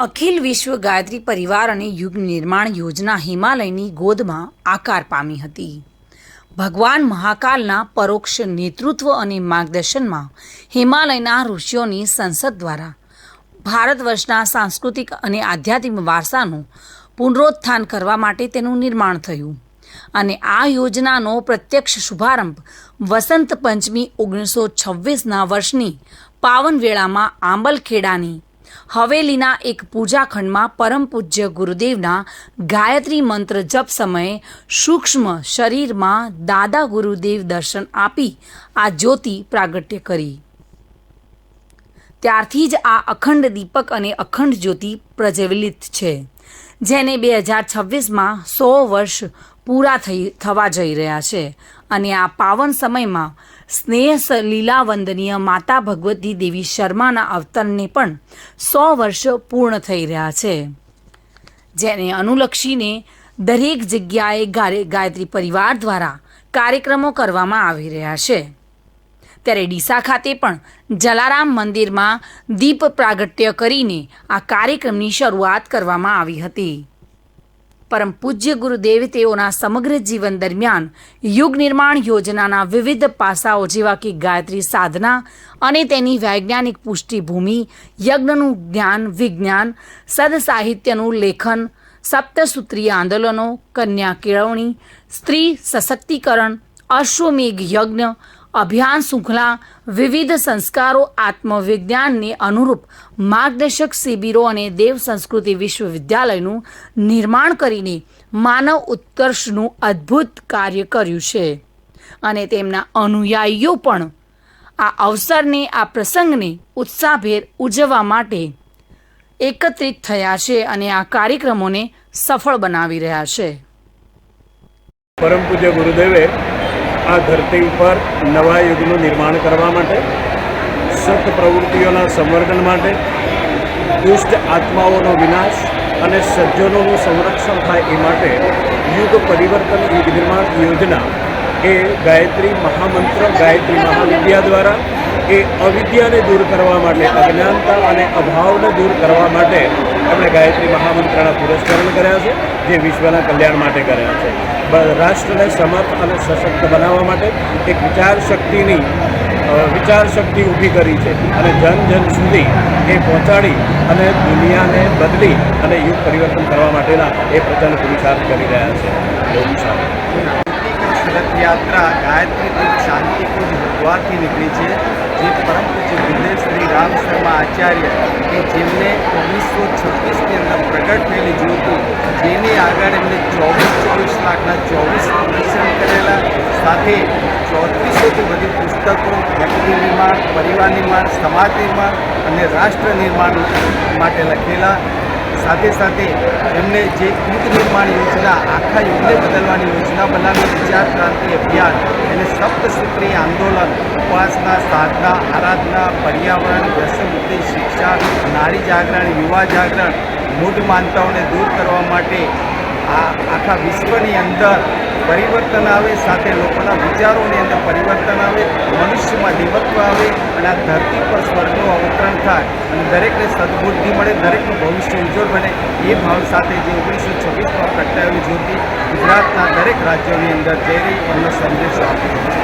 અખિલ વિશ્વ ગાયત્રી પરિવાર અને યુગ નિર્માણ યોજના હિમાલયની ગોદમાં આકાર પામી હતી. ભગવાન મહાકાલના પરોક્ષ નેતૃત્વ અને માર્ગદર્શનમાં હિમાલયના ઋષિઓની સંસદ દ્વારા ભારત વર્ષના સાંસ્કૃતિક અને આધ્યાત્મિક વારસાનું પુનરોત્થાન કરવા માટે તેનું નિર્માણ થયું અને આ યોજનાનો પ્રત્યક્ષ શુભારંભ વસંત પંચમી ઓગણીસો છવ્વીસના વર્ષની પાવન વેળામાં આંબલખેડાની હવેલીના એક પૂજાખંડમાં પરમ પૂજ્ય ગુરુદેવના ગાયત્રી મંત્ર જપ સમયે સૂક્ષ્મ શરીરમાં દાદા ગુરુદેવ દર્શન આપી આ જ્યોતિ પ્રાગટ્ય કરી. ત્યારથી જ આ અખંડ દીપક અને અખંડ જ્યોતિ પ્રજ્વલિત છે, જેને બે હજાર છવ્વીસમાં સો વર્ષ પૂરા થઈ, થવા જઈ રહ્યા છે. અને આ પાવન સમયમાં સ્નેહ લીલા વંદનીય માતા ભગવતી દેવી શર્માના અવતરને પણ સો વર્ષ પૂર્ણ થઈ રહ્યા છે, જેને અનુલક્ષીને દરેક જગ્યાએ ગાયત્રી પરિવાર દ્વારા કાર્યક્રમો કરવામાં આવી રહ્યા છે. ત્યારે ડીસા ખાતે પણ જલારામ મંદિરમાં દીપ પ્રાગટ્ય કરીને આ કાર્યક્રમની શરૂઆત કરવામાં આવી હતી. પરમ પૂજ્ય ગુરુદેવ તેઓના સમગ્ર જીવન દરમિયાન યુગ નિર્માણ યોજનાના વિવિધ પાસાઓ જેવા કે ગાયત્રી સાધના અને તેની વૈજ્ઞાનિક પુષ્ટિભૂમિ, યજ્ઞનું જ્ઞાન, વિજ્ઞાન, સદસાહિત્યનું લેખન, સપ્તસૂત્રીય આંદોલનો, કન્યા કેળવણી, સ્ત્રી સશક્તિકરણ, અશ્વમેઘ યજ્ઞ અભિયાન શૃંખલા વિવિધ સંસ્કારો, આત્મવિજ્ઞાનને અનુરૂપ માર્ગદર્શક શિબિરો અને દેવ સંસ્કૃતિ વિશ્વવિદ્યાલયનું નિર્માણ કરીને માનવ ઉત્કર્ષનું અદ્ભુત કાર્ય કર્યું છે. અને તેમના અનુયાયીઓ પણ આ અવસરને, આ પ્રસંગને ઉત્સાહભેર ઉજવવા માટે એકત્રિત થયા છે અને આ કાર્યક્રમોને સફળ બનાવી રહ્યા છે. પરમ પૂજ્ય ગુરુદેવે આ ધરતી ઉપર નવા યુગનું નિર્માણ કરવા માટે સત પ્રવૃત્તિઓના સંવર્ધન માટે, દુષ્ટ આત્માઓનો વિનાશ અને સજ્જનોનું સંરક્ષણ થાય એ માટે યુગ પરિવર્તન યુગ નિર્માણ યોજના એ ગાયત્રી મહામંત્ર ગાયત્રી મહાવિદ્યા દ્વારા એ અવિદ્યાને દૂર કરવા માટે, અજ્ઞાનતા અને અભાવને દૂર કરવા માટે એમણે ગાયત્રી મહામંત્રના પુરસ્કરણ કર્યા છે, જે વિશ્વના કલ્યાણ માટે કર્યા છે. રાષ્ટ્રને સમર્થ અને સશક્ત બનાવવા માટે એક વિચાર શક્તિની વિચાર શક્તિ ઊભી કરી છે અને જન જન સુધી એ પહોંચાડી અને દુનિયાને બદલી અને યુગ પરિવર્તન કરવા માટેના એ પ્રચંડ પુરુષાર્થ કરી રહ્યા છે. બહુ સારું. રથયાત્રા ગાયત્રી શાંતિકુંજ હરિદ્વારથી નીકળી છે. જે પરમ પૂજ્ય ગુરુદેવ શ્રી રામ શર્મા આચાર્ય કે જેમને ઓગણીસો છવ્વીસની અંદર પ્રગટ થયેલી જ્યોતિ જેની આગળ એમને ચોવીસ ચોવીસ લાખના ચોવીસ પ્રદર્શન કરેલા, સાથે ચોત્રીસોથી વધુ પુસ્તકો, વ્યક્તિ નિર્માણ, પરિવાર નિર્માણ, સમાજ નિર્માણ અને રાષ્ટ્ર નિર્માણ માટે લખેલા સાથે સાથે એમને જે યુગ નિર્માણ યોજના, આખા યુગને બદલવાની યોજના બનાવી વિચાર ક્રાંતિ અભિયાન અને સપ્તસૂત્રી આંદોલન ઉપાસના સાધના, આરાધના, પર્યાવરણ, વ્યસનમુક્તિ શિક્ષા, નારી જાગરણ, યુવા જાગરણ, મૂઢ માનતાઓને દૂર કરવા માટે આ આખા વિશ્વની અંદર પરિવર્તન આવે, સાથે લોકોના વિચારોની અંદર પરિવર્તન આવે, મનુષ્યમાં દેવત્વ આવે અને આ ધરતી પર સ્વર્ગનું અવતરણ થાય અને દરેકને સદબુદ્ધિ મળે, દરેકનું ભવિષ્ય ઉજ્જવળ બને. એ ભાવ સાથે જે ઓગણીસો છવ્વીસમાં પ્રગટાવેલી જ્યોતિ ગુજરાતના દરેક રાજ્યોની અંદર જઈ રહી, એમનો સંદેશો આપી